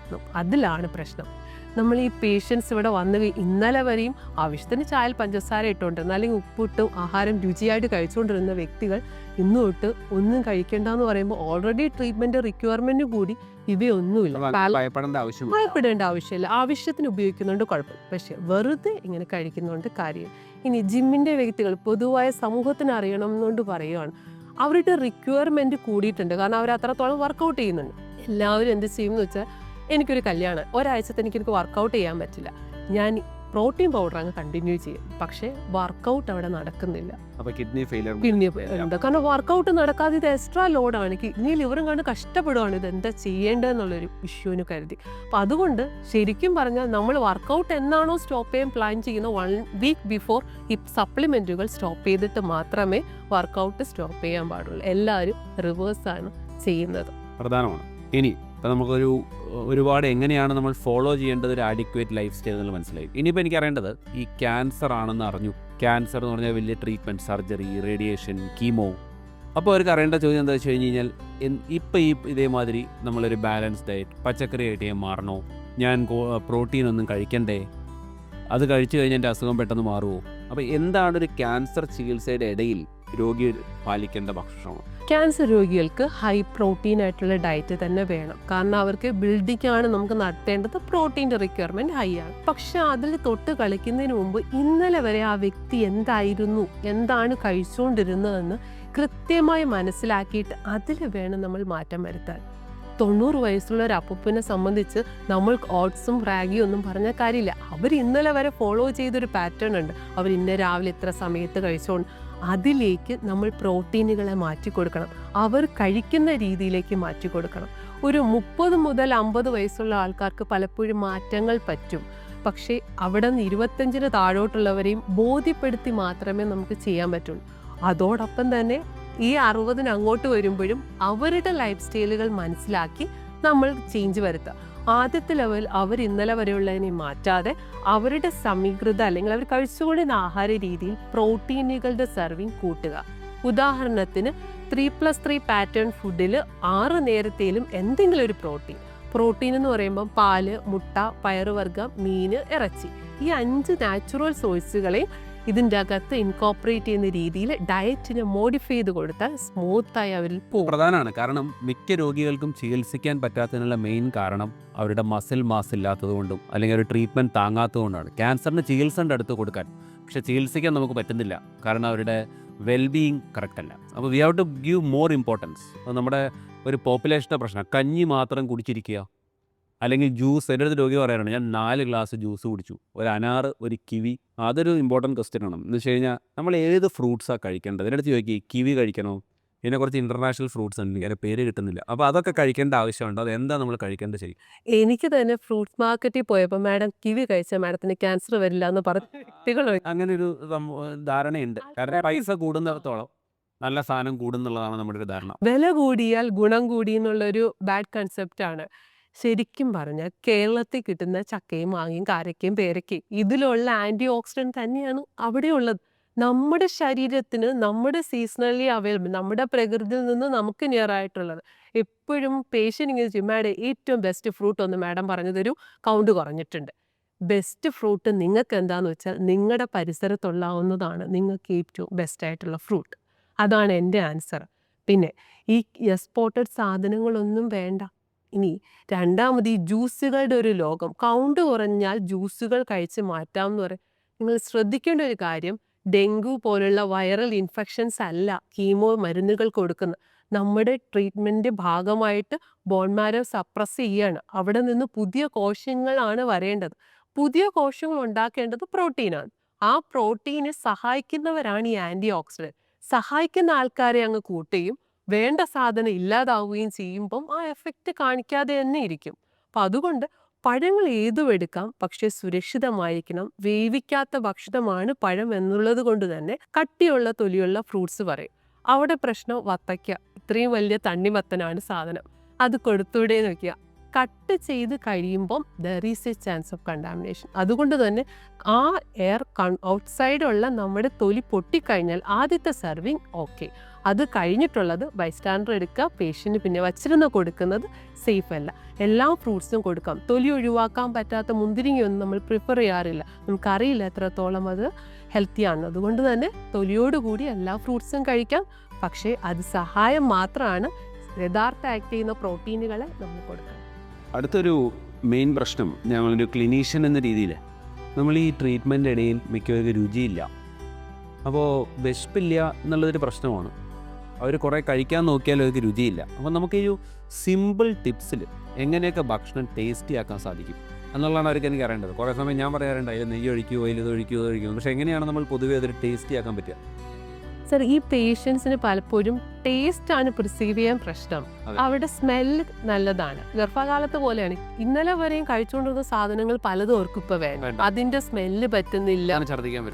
അതിലാണ് പ്രശ്നം. നമ്മൾ ഈ പേഷ്യൻസ് ഇവിടെ വന്ന് ഇന്നലെ വരെയും ആവശ്യത്തിന് ചായൽ പഞ്ചസാര ഇട്ടുകൊണ്ടിരുന്ന അല്ലെങ്കിൽ ഉപ്പിട്ടും ആഹാരം രുചിയായിട്ട് കഴിച്ചുകൊണ്ടിരുന്ന വ്യക്തികൾ ഇന്ന് തൊട്ട് ഒന്നും കഴിക്കേണ്ടെന്ന് പറയുമ്പോൾ ഓൾറെഡി ട്രീറ്റ്മെന്റ് റിക്വയർമെന്റ് കൂടി ഇവയൊന്നുമില്ല. ഭയപ്പെടേണ്ട ആവശ്യമില്ല. ആവശ്യമില്ല. ആവശ്യത്തിന് ഉപയോഗിക്കുന്നുണ്ട് കുഴപ്പം. പക്ഷെ വെറുതെ ഇങ്ങനെ കഴിക്കുന്നുണ്ട് കാര്യം. ഇനി ജിമ്മിന്റെ വ്യക്തികൾ പൊതുവായ സമൂഹത്തിന് അറിയണം എന്നുകൊണ്ട് പറയുകയാണ് അവരുടെ റിക്വയർമെന്റ് കൂടിയിട്ടുണ്ട്. കാരണം അവർ അത്രത്തോളം വർക്കൗട്ട് ചെയ്യുന്നുണ്ട്. എല്ലാവരും എന്ത് ചെയ്യുമെന്ന് വെച്ചാൽ എനിക്കൊരു കല്യാണം. ഒരാഴ്ചത്തെ എനിക്ക് എനിക്ക് വർക്കൗട്ട് ചെയ്യാൻ പറ്റില്ല. ഞാൻ പ്രോട്ടീൻ പൗഡർ അങ്ങ് കണ്ടിന്യൂ ചെയ്യും. പക്ഷേ വർക്കൗട്ട് അവിടെ നടക്കുന്നില്ല. കിഡ്നി ഫെയിലിയർ കിഡ്നി ഉണ്ട്. കാരണം വർക്കൗട്ട് നടക്കാതെ ഇത് എക്സ്ട്രാ ലോഡാണ് കിഡ്നി ലിവറും കണ്ട് കഷ്ടപ്പെടുവാണ്. ഇത് എന്താ ചെയ്യേണ്ടതെന്നുള്ളൊരു ഇഷ്യൂവിന് കരുതി. അപ്പം അതുകൊണ്ട് ശരിക്കും പറഞ്ഞാൽ നമ്മൾ വർക്കൗട്ട് എന്നാണോ സ്റ്റോപ്പ് ചെയ്യാൻ പ്ലാൻ ചെയ്യുന്ന വൺ വീക്ക് ബിഫോർ ഈ സപ്ലിമെന്റുകൾ സ്റ്റോപ്പ് ചെയ്തിട്ട് മാത്രമേ വർക്കൗട്ട് സ്റ്റോപ്പ് ചെയ്യാൻ പാടുള്ളൂ. എല്ലാവരും റിവേഴ്സാണ് ചെയ്യുന്നത്. പ്രധാനമാണ്. ഇനി ഇപ്പം നമുക്കൊരു ഒരുപാട് എങ്ങനെയാണ് നമ്മൾ ഫോളോ ചെയ്യേണ്ടത് ഒരു ആഡിക്വേറ്റ് ലൈഫ് സ്റ്റൈൽ എന്നുള്ള മനസ്സിലായി. ഇനിയിപ്പോൾ എനിക്ക് അറിയേണ്ടത് ഈ ക്യാൻസർ ആണെന്ന് അറിഞ്ഞു. ക്യാൻസർ എന്ന് പറഞ്ഞാൽ വലിയ ട്രീറ്റ്മെന്റ് സർജറി റേഡിയേഷൻ കീമോ അപ്പോൾ അവർക്ക് അറിയേണ്ട ചോദ്യം എന്താ വെച്ച് കഴിഞ്ഞ് കഴിഞ്ഞാൽ ഇപ്പം ഈ ഇതേമാതിരി നമ്മളൊരു ബാലൻസ് ഡയറ്റ് പച്ചക്കറി ആയിട്ട് ഞാൻ മാറണോ ഞാൻ പ്രോട്ടീൻ ഒന്നും കഴിക്കണ്ടേ? അത് കഴിച്ചു കഴിഞ്ഞാൽ എന്റെ അസുഖം പെട്ടെന്ന് മാറുമോ അപ്പോൾ എന്താണ് ഒരു ക്യാൻസർ ചികിത്സയുടെ ഇടയിൽ രോഗി പാലിക്കേണ്ട ഭക്ഷണം. ക്യാൻസർ രോഗികൾക്ക് ഹൈ പ്രോട്ടീൻ ആയിട്ടുള്ള ഡയറ്റ് തന്നെ വേണം. കാരണം അവർക്ക് ബിൽഡിങ്ങാണ് നമുക്ക് നടത്തേണ്ടത്. പ്രോട്ടീന്റെ റിക്വയർമെന്റ് ഹൈ ആണ്. പക്ഷെ അതിൽ തൊട്ട് കളിക്കുന്നതിന് മുമ്പ് ഇന്നലെ വരെ ആ വ്യക്തി എന്തായിരുന്നു? എന്താണ് കഴിച്ചുകൊണ്ടിരുന്നതെന്ന് കൃത്യമായി മനസ്സിലാക്കിയിട്ട് അതിൽ വേണം നമ്മൾ മാറ്റം വരുത്താൻ. തൊണ്ണൂറ് വയസ്സുള്ള ഒരു അപ്പൂപ്പിനെ സംബന്ധിച്ച് നമ്മൾ ഓട്സും റാഗിയും ഒന്നും പറഞ്ഞ കാര്യമില്ല. അവർ ഇന്നലെ വരെ ഫോളോ ചെയ്തൊരു പാറ്റേൺ ഉണ്ട്. അവർ ഇന്ന രാവിലെ ഇത്ര സമയത്ത് കഴിച്ചുകൊണ്ട് അതിലേക്ക് നമ്മൾ പ്രോട്ടീനുകളെ മാറ്റി കൊടുക്കണം. അവർ കഴിക്കുന്ന രീതിയിലേക്ക് മാറ്റി കൊടുക്കണം. ഒരു മുപ്പത് മുതൽ അമ്പത് വയസ്സുള്ള ആൾക്കാർക്ക് പലപ്പോഴും മാറ്റങ്ങൾ പറ്റും. പക്ഷേ അവിടെ നിന്ന് ഇരുപത്തഞ്ചിന് താഴോട്ടുള്ളവരെയും ബോധ്യപ്പെടുത്തി മാത്രമേ നമുക്ക് ചെയ്യാൻ പറ്റുള്ളൂ. അതോടൊപ്പം തന്നെ ഈ അറുപതിന് അങ്ങോട്ട് വരുമ്പോഴും അവരുടെ ലൈഫ് സ്റ്റൈലുകൾ മനസ്സിലാക്കി നമ്മൾ ചേഞ്ച് വരുത്തുക. ആദ്യത്തെ ലെവൽ അവർ ഇന്നലെ വരെയുള്ളതിനെ മാറ്റാതെ അവരുടെ സമീകൃത അല്ലെങ്കിൽ അവർ കഴിച്ചുകൊണ്ടിരുന്ന ആഹാര രീതിയിൽ പ്രോട്ടീനുകളുടെ സെർവിങ് കൂട്ടുക. ഉദാഹരണത്തിന് ത്രീ പ്ലസ് ത്രീ പാറ്റേൺ ഫുഡിൽ ആറ് നേരത്തേലും എന്തെങ്കിലും ഒരു പ്രോട്ടീൻ. പ്രോട്ടീൻ എന്ന് പറയുമ്പോൾ പാൽ മുട്ട പയറുവർഗം മീന് ഇറച്ചി. ഈ അഞ്ച് നാച്ചുറൽ സോഴ്സുകളെ ഇതിന്റെ അകത്ത് ഇൻകോപ്പറേറ്റ് ചെയ്യുന്ന രീതിയിൽ ഡയറ്റിനെ മോഡിഫൈ ചെയ്ത് കൊടുത്താൽ സ്മൂത്തായി അവരിൽ പോകും. പ്രധാനമാണ്. കാരണം മിക്ക രോഗികൾക്കും ചികിത്സിക്കാൻ പറ്റാത്തതിനുള്ള മെയിൻ കാരണം അവരുടെ മസിൽ മാസ് ഇല്ലാത്തതുകൊണ്ടും അല്ലെങ്കിൽ ഒരു ട്രീറ്റ്മെന്റ് താങ്ങാത്തതുകൊണ്ടാണ്. ക്യാൻസറിന് ചികിത്സേന്റെ അടുത്ത് കൊടുക്കാൻ. പക്ഷെ ചികിത്സിക്കാൻ നമുക്ക് പറ്റുന്നില്ല. കാരണം അവരുടെ വെൽബീയിങ് കറക്റ്റ് അല്ല. അപ്പോൾ we have to give more importance നമ്മുടെ ഒരു പോപ്പുലേഷന്റെ പ്രശ്നം. കഞ്ഞി മാത്രം കുടിച്ചിരിക്കുക. അല്ലെങ്കിൽ ജ്യൂസ് എന്റെ അടുത്ത് രോഗി പറയാറുണ്ട് ഞാൻ നാല് ഗ്ലാസ് ജ്യൂസ് കുടിച്ചു ഒരു അനാറ് ഒരു കിവി. അതൊരു ഇമ്പോർട്ടന്റ് ക്വസ്റ്റ്യൻ ആണ്. എന്ന് വെച്ച് കഴിഞ്ഞാൽ നമ്മൾ ഏത് ഫ്രൂട്ട്സാണ് കഴിക്കേണ്ടത്? എന്റെ അടുത്ത് ചോദിക്കുക കിവി കഴിക്കണോ? ഇതിനെ കുറച്ച് ഇന്റർനാഷണൽ ഫ്രൂട്ട്സ് ഉണ്ട് അതിന്റെ പേര് കിട്ടുന്നില്ല. അപ്പോൾ അതൊക്കെ കഴിക്കേണ്ട ആവശ്യമുണ്ട്. അത് എന്താ നമ്മൾ കഴിക്കേണ്ടത് ശരി? എനിക്ക് തന്നെ ഫ്രൂട്ട്സ് മാർക്കറ്റിൽ പോയപ്പോൾ മാഡം കിവി കഴിച്ചാൽ മാഡത്തിന് ക്യാൻസർ വരില്ല എന്ന് പറഞ്ഞ അങ്ങനെ ഒരു ധാരണയുണ്ട്. കാരണം പൈസ കൂടുന്നിടത്തോളം നല്ല സാധനം കൂടുന്നുള്ളതാണ് നമ്മുടെ ഒരു ധാരണ. വില കൂടിയാൽ ഗുണം കൂടി എന്നുള്ളൊരു ബാഡ് കൺസെപ്റ്റ് ആണ്. ശരിക്കും പറഞ്ഞാൽ കേരളത്തിൽ കിട്ടുന്ന ചക്കയും മാങ്ങയും കാരക്കയും പേരക്കയും ഇതിലുള്ള ആന്റി ഓക്സിഡന്റ് തന്നെയാണ് അവിടെയുള്ളത്. നമ്മുടെ ശരീരത്തിന് നമ്മുടെ സീസണലി അവൈലബിൾ നമ്മുടെ പ്രകൃതിയിൽ നിന്ന് നമുക്ക് നിയർ ആയിട്ടുള്ളത്. എപ്പോഴും പേഷ്യന്റ് ഇങ്ങനെ ചെയ്യും മാഡം ഏറ്റവും ബെസ്റ്റ് ഫ്രൂട്ട് ഒന്ന് മാഡം പറഞ്ഞു തരൂ. കൗണ്ട് കുറഞ്ഞിട്ടുണ്ട്. ബെസ്റ്റ് ഫ്രൂട്ട് നിങ്ങൾക്ക് എന്താണെന്ന് വെച്ചാൽ നിങ്ങളുടെ പരിസരത്തുള്ളാവുന്നതാണ് നിങ്ങൾക്ക് ഏറ്റവും ബെസ്റ്റ് ആയിട്ടുള്ള ഫ്രൂട്ട് അതാണ് എന്റെ ആൻസർ പിന്നെ ഈ എക്സ്പോർട്ടഡ് സാധനങ്ങളൊന്നും വേണ്ട. ഇനി രണ്ടാമത് ഈ ജ്യൂസുകളുടെ ഒരു ലോകം. കൗണ്ട് കുറഞ്ഞാൽ ജ്യൂസുകൾ കഴിച്ച് മാറ്റാം എന്ന് പറയും നിങ്ങൾ ശ്രദ്ധിക്കേണ്ട ഒരു കാര്യം ഡെങ്കു പോലുള്ള വൈറൽ ഇൻഫെക്ഷൻസ് അല്ല കീമോ മരുന്നുകൾ കൊടുക്കുന്നത്. നമ്മുടെ ട്രീറ്റ്മെന്റ് ഭാഗമായിട്ട് ബോൺമാരോ സപ്രസ് ചെയ്യാണ് അവിടെ നിന്ന് പുതിയ കോശങ്ങളാണ് വരേണ്ടത്. പുതിയ കോശങ്ങൾ ഉണ്ടാക്കേണ്ടത് പ്രോട്ടീനാണ്. ആ പ്രോട്ടീനെ സഹായിക്കുന്നവരാണ് ഈ ആന്റി ഓക്സിഡന്റ് സഹായിക്കുന്ന ആൾക്കാരെ അങ്ങ് കൂട്ടുകയും വേണ്ട സാധനം ഇല്ലാതാവുകയും ചെയ്യുമ്പം ആ എഫക്റ്റ് കാണിക്കാതെ തന്നെ ഇരിക്കും. അപ്പം അതുകൊണ്ട് പഴങ്ങൾ ഏതും എടുക്കാം പക്ഷേ സുരക്ഷിതമായിരിക്കണം. വേവിക്കാത്ത ഭക്ഷണമാണ് പഴം എന്നുള്ളത് കൊണ്ട് തന്നെ കട്ടിയുള്ള തൊലിയുള്ള ഫ്രൂട്ട്സ് പറയും. അവിടെ പ്രശ്നം വത്തയ്ക്ക. ഇത്രയും വലിയ തണ്ണിമത്തനാണ് സാധനം. അത് കൊടുത്തൂടെ നോക്കുക കട്ട് ചെയ്ത് കഴിയുമ്പം there is a chance of contamination അതുകൊണ്ട് തന്നെ ആ എയർ കൺ ഔട്ട്സൈഡുള്ള നമ്മുടെ തൊലി പൊട്ടിക്കഴിഞ്ഞാൽ ആദ്യത്തെ സെർവിങ് ഓക്കെ അത് കഴിഞ്ഞിട്ടുള്ളത് ബൈസ്റ്റാൻഡർ എടുക്കുക പേഷ്യന്റ് പിന്നെ വച്ചിരുന്ന് കൊടുക്കുന്നത് സേഫ് അല്ല. എല്ലാ ഫ്രൂട്ട്സും കൊടുക്കാം. തൊലി ഒഴിവാക്കാൻ പറ്റാത്ത മുന്തിരിങ്ങയൊന്നും നമ്മൾ പ്രിഫർ ചെയ്യാറില്ല. നമുക്കറിയില്ല എത്രത്തോളം അത് ഹെൽത്തി ആണ്. അതുകൊണ്ട് തന്നെ തൊലിയോടുകൂടി എല്ലാ ഫ്രൂട്ട്സും കഴിക്കാം. പക്ഷേ അത് സഹായം മാത്രമാണ് യഥാർത്ഥ ആക്ട് ചെയ്യുന്ന പ്രോട്ടീനുകളെ നമ്മൾ കൊടുക്കണം അടുത്തൊരു മെയിൻ പ്രശ്നം ഞങ്ങളൊരു ക്ലിനീഷ്യൻ എന്ന രീതിയിൽ നമ്മൾ ഈ ട്രീറ്റ്മെന്റ് ഇടയിൽ മിക്കവർക്ക് രുചിയില്ല. അപ്പോൾ വിശപ്പില്ല എന്നുള്ളതൊരു പ്രശ്നമാണ്. അവർ കുറേ കഴിക്കാൻ നോക്കിയാലും അവർക്ക് രുചിയില്ല. അപ്പോൾ നമുക്ക് ഈ സിമ്പിൾ ടിപ്സിൽ എങ്ങനെയൊക്കെ ഭക്ഷണം ടേസ്റ്റി ആക്കാൻ സാധിക്കും എന്നുള്ളതാണ് അവർക്ക് എനിക്ക് അറിയേണ്ടത്. കുറേ സമയം ഞാൻ പറയാറുണ്ട് അതിൽ നെയ്യ് ഒഴിക്കുമോ അതിൽ ഇത് ഒഴിക്കുമോ ഒഴിക്കുമോ പക്ഷേ എങ്ങനെയാണ് നമ്മൾ പൊതുവേ അതിൽ ടേസ്റ്റി ആക്കാൻ പറ്റുക? സർ ഈ പേഷ്യൻസിന് പലപ്പോഴും ടേസ്റ്റ് ആണ് പ്രിസീവ് ചെയ്യാൻ പ്രശ്നം. അവരുടെ സ്മെല്ല് നല്ലതാണ്. ഗർഭകാലത്ത് പോലെയാണ്. ഇന്നലെ വരെയും കഴിച്ചുകൊണ്ടിരുന്ന സാധനങ്ങൾ പലതും അവർക്ക് ഇപ്പൊ വേണം അതിന്റെ സ്മെല്ല് പറ്റുന്നില്ല.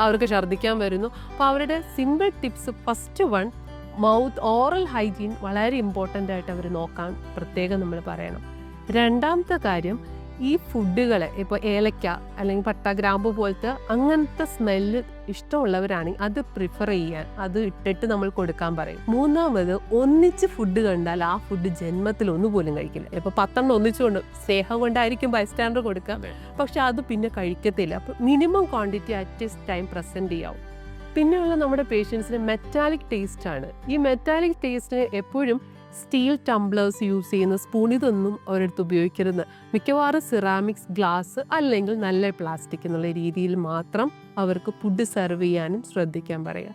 അവർക്ക് ഛർദ്ദിക്കാൻ വരുന്നു. അപ്പൊ അവരുടെ simple tips first one mouth oral hygiene വളരെ ഇമ്പോർട്ടന്റ് ആയിട്ട് അവർ നോക്കാൻ പ്രത്യേകം നമ്മൾ പറയണം. രണ്ടാമത്തെ കാര്യം ഈ ഫുഡുകൾ ഇപ്പോൾ ഏലക്ക അല്ലെങ്കിൽ പട്ട ഗ്രാമ്പു പോലത്തെ അങ്ങനത്തെ സ്മെല്ല് ഇഷ്ടമുള്ളവരാണെങ്കിൽ അത് പ്രിഫർ ചെയ്യാൻ അത് ഇട്ടിട്ട് നമ്മൾ കൊടുക്കാൻ പറയും. മൂന്നാമത് ഒന്നിച്ച് ഫുഡ് കണ്ടാൽ ആ ഫുഡ് ജന്മത്തിൽ ഒന്നുപോലും കഴിക്കില്ല. ഇപ്പോൾ പത്തെണ്ണം ഒന്നിച്ചുകൊണ്ട് സ്നേഹം കൊണ്ടായിരിക്കും ബൈസ്റ്റാൻഡർ കൊടുക്കുക. അതെ. പക്ഷെ അത് പിന്നെ കഴിക്കത്തില്ല. അപ്പോൾ minimum quantity at time present ചെയ്യാവും. പിന്നെയുള്ള നമ്മുടെ പേഷ്യൻസിന് മെറ്റാലിക് ടേസ്റ്റ് ആണ്. ഈ മെറ്റാലിക് ടേസ്റ്റിന് എപ്പോഴും സ്റ്റീൽ ടംബ്ലേഴ്സ് യൂസ് ചെയ്യുന്ന സ്പൂൺ ഇതൊന്നും അവരടുത്ത് ഉപയോഗിക്കരുത്. മിക്കവാറും സിറാമിക്സ് ഗ്ലാസ് അല്ലെങ്കിൽ നല്ല പ്ലാസ്റ്റിക് എന്നുള്ള രീതിയിൽ മാത്രം അവർക്ക് ഫുഡ് സെർവ് ചെയ്യാനും ശ്രദ്ധിക്കാൻ പറയുക.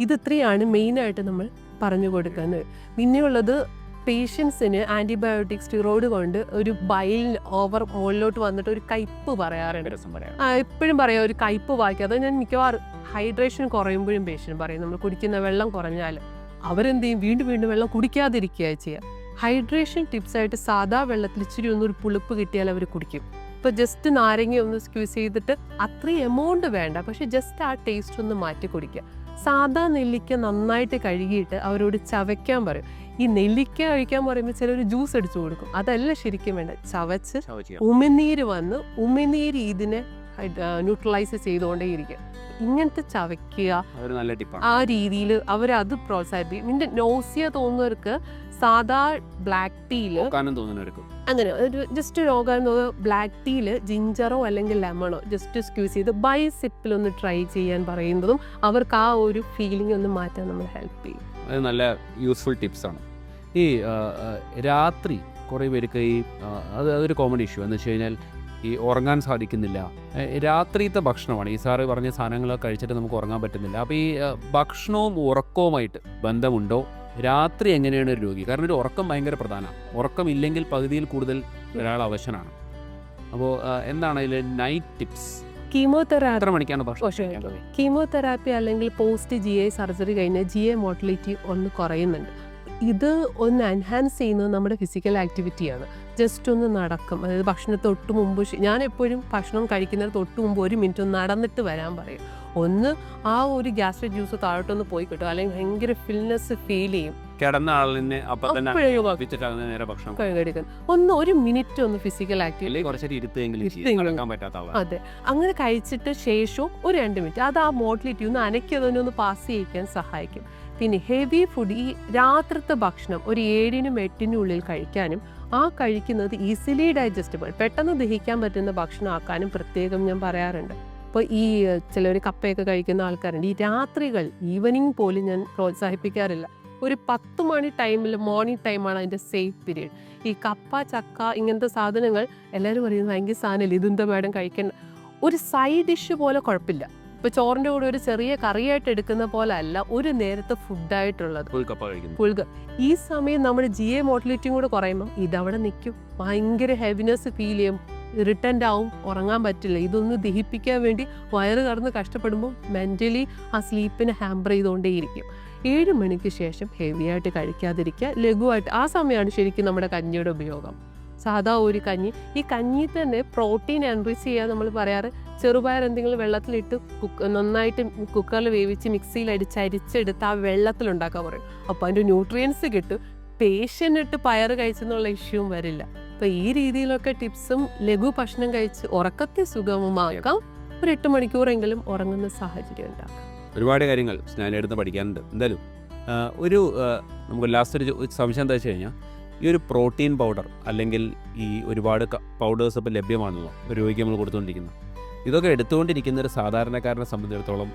ഇത് ഇത്രയാണ് മെയിനായിട്ട് നമ്മൾ പറഞ്ഞു കൊടുക്കുന്നത്. പിന്നെയുള്ളത് പേഷ്യൻസിന് ആന്റിബയോട്ടിക് സ്റ്റിറോയിഡ് കൊണ്ട് ഒരു ബൈൽ ഓവർ മുകളിലോട്ട് വന്നിട്ട് ഒരു കയ്പ്പ് പറയാറുണ്ട്. എപ്പോഴും പറയാം ഒരു കയ്പ്പ് വാക്കി അത് ഞാൻ മിക്കവാറും ഹൈഡ്രേഷൻ കുറയുമ്പോഴും പേഷ്യന്റ് പറയും നമ്മൾ കുടിക്കുന്ന വെള്ളം കുറഞ്ഞാൽ അവരെന്ത് ചെയ്യും? വീണ്ടും വീണ്ടും വെള്ളം കുടിക്കാതിരിക്കുക ചെയ്യുക ഹൈഡ്രേഷൻ ടിപ്സ് ആയിട്ട് സാധാ വെള്ളത്തിൽ ഇച്ചിരി ഒന്ന് ഒരു പുളിപ്പ് കിട്ടിയാൽ അവർ കുടിക്കും. ഇപ്പോൾ ജസ്റ്റ് നാരങ്ങ ഒന്ന് സ്ക്യൂസ് ചെയ്തിട്ട് അത്രയും എമൗണ്ട് വേണ്ട. പക്ഷെ ജസ്റ്റ് ആ ടേസ്റ്റ് ഒന്ന് മാറ്റി കുടിക്കുക. സാധാ നെല്ലിക്ക നന്നായിട്ട് കഴുകിയിട്ട് അവരോട് ചവയ്ക്കാൻ പറയും. ഈ നെല്ലിക്ക കഴിക്കാൻ പറയുമ്പോൾ ചിലർ ജ്യൂസ് അടിച്ചു കൊടുക്കും. അതല്ല ശരിക്കും വേണ്ട ചവച്ച് ഉമിനീര് വന്ന് ഉമിനീര് ഇതിനെ ന്യൂട്രലൈസ് ചെയ്തുകൊണ്ടേയിരിക്കും. ഇങ്ങനത്തെ ചവയ്ക്കുക ആ രീതിയിൽ അവർ അത് പ്രോത്സാഹിപ്പിക്കും. നിന്റെ നോസിയ തോന്നുന്നവർക്ക് സാധാ ബ്ലാക്ക് ടീയിൽ അങ്ങനെ ഒരു ജസ്റ്റ് രോഗം ബ്ലാക്ക് ടീയിൽ ജിഞ്ചറോ അല്ലെങ്കിൽ ലെമണോ ജസ്റ്റ് സ്ക്യൂസ് ചെയ്ത് ബൈ സിപ്പിലൊന്ന് ട്രൈ ചെയ്യാൻ പറയുന്നതും അവർക്ക് ആ ഒരു ഫീലിംഗ് ഒന്ന് മാറ്റാൻ നമ്മൾ ഹെൽപ്പ് ചെയ്യും. അത് നല്ല യൂസ്ഫുൾ ടിപ്സാണ് ഈ രാത്രി കുറേ പേർക്ക് ഈ അത് അതൊരു കോമൺ ഇഷ്യൂ എന്ന് വെച്ച് കഴിഞ്ഞാൽ ഈ ഉറങ്ങാൻ സാധിക്കുന്നില്ല. രാത്രിയത്തെ ഭക്ഷണമാണ്. ഈ സാറ് പറഞ്ഞ സാധനങ്ങളൊക്കെ കഴിച്ചിട്ട് നമുക്ക് ഉറങ്ങാൻ പറ്റുന്നില്ല. അപ്പോൾ ഈ ഭക്ഷണവും ഉറക്കവുമായിട്ട് ബന്ധമുണ്ടോ? രാത്രി എങ്ങനെയാണ് ഒരു രോഗി? കാരണം ഒരു ഉറക്കം ഭയങ്കര പ്രധാനമാണ് ഉറക്കമില്ലെങ്കിൽ പകുതിയിൽ കൂടുതൽ ഒരാൾ അവശനാണ്. അപ്പോൾ എന്താണ് അതിൽ നൈറ്റ് ടിപ്സ് കീമോതെറാപ്പി. മണിക്കാണ്? കീമോതെറാപ്പി അല്ലെങ്കിൽ പോസ്റ്റ് ജി ഐ സർജറി കഴിഞ്ഞ ജി എ മോട്ടിലിറ്റി ഒന്ന് കുറയുന്നുണ്ട്. ഇത് ഒന്ന് എൻഹാൻസ് ചെയ്യുന്നത് നമ്മുടെ ഫിസിക്കൽ ആക്ടിവിറ്റിയാണ്. ജസ്റ്റ് ഒന്ന് നടക്കും. അതായത് ഭക്ഷണത്തിന് തൊട്ട് മുമ്പ് ഞാൻ എപ്പോഴും ഭക്ഷണം കഴിക്കുന്നതിന് തൊട്ട് മുമ്പ് ഒരു മിനിറ്റ് ഒന്ന് നടന്നിട്ട് വരാൻ പറയും. ഒന്ന് ആ ഒരു ഗ്യാസ്ട്രിക് ജ്യൂസ് താഴോട്ടൊന്ന് പോയി കിട്ടും. അല്ലെങ്കിൽ ഭയങ്കര ഫിൽനെസ് ഫീൽ ചെയ്യും. കിടന്ന ആളിനെ അപ്പൊ തന്നെ അപ്പോഴേ വെച്ചിട്ടാകുന്ന നേരെ ഭക്ഷണം ഒന്ന് ഒരു മിനിറ്റ് ഒന്ന് ഫിസിക്കൽ ആക്ടിവിറ്റി കുറച്ചേരം ഇരുത്തെങ്കിലും പറ്റാത്ത അതെ. അങ്ങനെ കഴിച്ചിട്ട് ശേഷവും ഒരു രണ്ട് മിനിറ്റ്. അത് ആ മോട്ടിലിറ്റി ഒന്ന് അനക്കി ഒന്ന് പാസ് ചെയ്യിക്കാൻ സഹായിക്കും. പിന്നെ ഹെവി ഫുഡ് ഈ രാത്രിത്തെ ഭക്ഷണം ഒരു ഏഴിനും എട്ടിനും ഉള്ളിൽ കഴിക്കാനും ആ കഴിക്കുന്നത് ഈസിലി ഡൈജസ്റ്റബിൾ പെട്ടെന്ന് ദഹിക്കാൻ പറ്റുന്ന ഭക്ഷണം ആക്കാനും പ്രത്യേകം ഞാൻ പറയാറുണ്ട്. അപ്പോൾ ഈ ചിലർ കപ്പയൊക്കെ കഴിക്കുന്ന ആൾക്കാരുണ്ട്. ഈ രാത്രികൾ ഈവനിങ് പോലും ഞാൻ പ്രോത്സാഹിപ്പിക്കാറില്ല. ഒരു പത്ത് മണി ടൈമിൽ മോർണിംഗ് ടൈമാണ് അതിന്റെ സേഫ് പീരീഡ് ഈ കപ്പ ചക്ക ഇങ്ങനത്തെ സാധനങ്ങൾ എല്ലാവരും പറയുന്നത് ഭയങ്കര സാധനമില്ല? ഇതെന്താ മാഡം കഴിക്കേണ്ട. ഒരു സൈഡ് ഡിഷ് പോലെ കുഴപ്പമില്ല. ഇപ്പോൾ ചോറിന്റെ കൂടെ ഒരു ചെറിയ കറിയായിട്ട് എടുക്കുന്ന പോലെ അല്ല ഒരു നേരത്തെ ഫുഡായിട്ടുള്ളത് പുൽക ഈ സമയം നമ്മുടെ ജി എ മോട്ടിലിറ്റിയും കൂടെ കുറയുമ്പോൾ ഇതവിടെ നിൽക്കും. ഭയങ്കര ഹെവിനെസ് ഫീൽ ചെയ്യും. റിട്ടൻഡ് ആവും. ഉറങ്ങാൻ പറ്റില്ല. ഇതൊന്ന് ദഹിപ്പിക്കാൻ വേണ്ടി വയറ് കടന്ന് കഷ്ടപ്പെടുമ്പോൾ മെന്റലി ആ സ്ലീപ്പിനെ ഹാമ്പർ ചെയ്തുകൊണ്ടേയിരിക്കും. ഏഴ് മണിക്ക് ശേഷം ഹെവി ആയിട്ട് കഴിക്കാതിരിക്കുക. ലഘുവായിട്ട്. ആ സമയമാണ് ശരിക്കും നമ്മുടെ കഞ്ഞിയുടെ ഉപയോഗം. സാധാ ഒരു കഞ്ഞി. ഈ കഞ്ഞി തന്നെ പ്രോട്ടീൻ എൻറിച്ച് ചെയ്യാൻ നമ്മൾ പറയാറ്. ചെറുപയർ എന്തെങ്കിലും വെള്ളത്തിലിട്ട് കുക്ക് നന്നായിട്ട് കുക്കറിൽ വേവിച്ച് മിക്സിയിൽ അടിച്ച് അരിച്ചെടുത്ത് ആ വെള്ളത്തിലുണ്ടാക്കാൻ പറയും. അപ്പോൾ അതിന്റെ ന്യൂട്രിയൻസ് കിട്ടും. പേഷ്യന്റ് പയർ കഴിച്ചെന്നുള്ള ഇഷ്യൂവും വരില്ല. അപ്പോൾ ഈ രീതിയിലൊക്കെ ടിപ്സും ലഘു ഭക്ഷണം കഴിച്ച് ഉറക്കത്തെ സുഗമമാക്കാം. ഒരു എട്ട് മണിക്കൂറെങ്കിലും ഉറങ്ങുന്ന സാഹചര്യം ഉണ്ടാക്കാം. ഒരുപാട് കാര്യങ്ങൾ സ്നാനെടുത്ത് പഠിക്കാനുണ്ട്. എന്തായാലും ഒരു നമുക്ക് ലാസ്റ്റ് ഒരു സംശയം എന്താ വെച്ച് കഴിഞ്ഞാൽ ഈ ഒരു പ്രോട്ടീൻ പൗഡർ അല്ലെങ്കിൽ ഈ ഒരുപാട് പൗഡേഴ്സ് ഇപ്പോൾ ലഭ്യമാണല്ലോ രോഗിക്ക് നമ്മൾ കൊടുത്തുകൊണ്ടിരിക്കുന്നത്. ഇതൊക്കെ എടുത്തുകൊണ്ടിരിക്കുന്ന ഒരു സാധാരണക്കാരനെ സംബന്ധിച്ചിടത്തോളം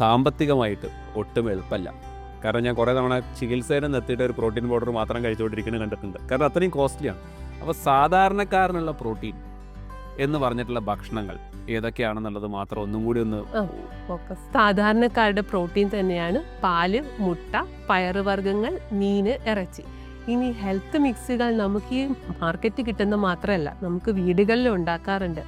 സാമ്പത്തികമായിട്ട് ഒട്ടും എളുപ്പമല്ല. കാരണം ഞാൻ കുറേ തവണ ചികിത്സയിൽ നിർത്തിയിട്ട് ഒരു പ്രോട്ടീൻ പൗഡർ മാത്രം കഴിച്ചുകൊണ്ടിരിക്കുന്നത് കണ്ടിട്ടുണ്ട്. കാരണം അത്രയും കോസ്റ്റ്ലിയാണ് അപ്പോൾ സാധാരണക്കാരനുള്ള പ്രോട്ടീൻ എന്ന് പറഞ്ഞിട്ടുള്ള ഭക്ഷണങ്ങൾ ഏതൊക്കെയാണെന്നുള്ളത് മാത്രം ഒന്നും കൂടി ഒന്ന് സാധാരണക്കാരുടെ പ്രോട്ടീൻ തന്നെയാണ് പാൽ മുട്ട പയറുവർഗങ്ങൾ മീന് ഇറച്ചി. ഇനി ഹെൽത്ത് മിക്സുകൾ നമുക്ക് ഈ മാർക്കറ്റ് കിട്ടുന്ന മാത്രമല്ല നമുക്ക് വീടുകളിൽ ഉണ്ടാക്കാറുണ്ട്.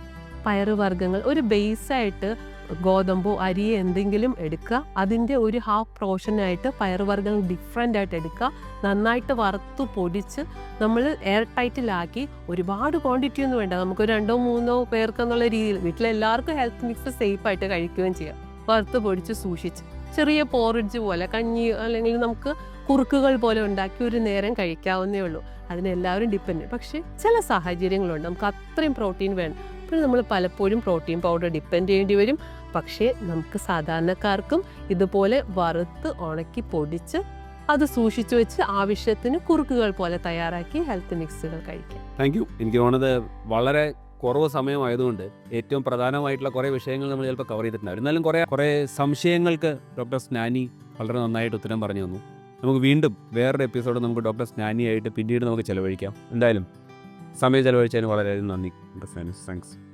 പയറുവർഗങ്ങൾ ഒരു ബേസായിട്ട് ഗോതമ്പോ അരി എന്തെങ്കിലും എടുക്കുക. അതിന്റെ ഒരു ഹാഫ് പോർഷനായിട്ട് പയറുവർഗങ്ങൾ ഡിഫറെന്റ് ആയിട്ട് എടുക്കുക. നന്നായിട്ട് വറുത്ത് പൊടിച്ച് നമ്മൾ എയർ ടൈറ്റിലാക്കി ഒരുപാട് ക്വാണ്ടിറ്റി ഒന്നും വേണ്ട. നമുക്ക് രണ്ടോ മൂന്നോ പേർക്ക് എന്നുള്ള രീതിയിൽ വീട്ടിലെല്ലാവർക്കും ഹെൽത്ത് മിക്സ് സേഫ് ആയിട്ട് കഴിക്കുകയും ചെയ്യാം. വറുത്ത് പൊടിച്ച് സൂക്ഷിച്ച്. ചെറിയ പോറിഡ്ജ് പോലെ കഞ്ഞി അല്ലെങ്കിൽ നമുക്ക് കുറുക്കുകൾ പോലെ ഉണ്ടാക്കി ഒരു നേരം കഴിക്കാവുന്നേ ഉള്ളൂ. അതിനെല്ലാവരും ഡിപ്പെൻഡ് പക്ഷേ ചില സാഹചര്യങ്ങളുണ്ട്. നമുക്ക് അത്രയും പ്രോട്ടീൻ വേണം. അപ്പോൾ നമ്മൾ പലപ്പോഴും പ്രോട്ടീൻ പൗഡർ ഡിപ്പെൻഡ് ചെയ്യേണ്ടി വരും. പക്ഷേ നമുക്ക് സാധാരണക്കാർക്കും ഇതുപോലെ വറുത്ത് ഉണക്കി പൊടിച്ച് അത് സൂക്ഷിച്ചു വെച്ച് ആവശ്യത്തിന് കുറുക്കുകൾ പോലെ തയ്യാറാക്കി ഹെൽത്ത് മിക്സുകൾ കഴിക്കാം. താങ്ക് യു എനിക്ക് തോന്നുന്നത് വളരെ കുറവ് സമയമായതുകൊണ്ട് ഏറ്റവും പ്രധാനമായിട്ടുള്ള കുറേ വിഷയങ്ങൾ നമ്മൾ ചിലപ്പോൾ കവർ ചെയ്തിട്ടുണ്ടാവും. എന്നാലും കുറേ കുറേ സംശയങ്ങൾക്ക് ഡോക്ടർ സ്നാനി വളരെ നന്നായിട്ട് ഉത്തരം പറഞ്ഞു തന്നു. നമുക്ക് വീണ്ടും വേറൊരു എപ്പിസോഡ് നമുക്ക് ഡോക്ടർ സ്നാനിയായിട്ട് പിന്നീട് നമുക്ക് ചിലവഴിക്കാം. എന്തായാലും സമയം ചെലവഴിച്ചതിന് വളരെയധികം നന്ദി താങ്ക്സ്.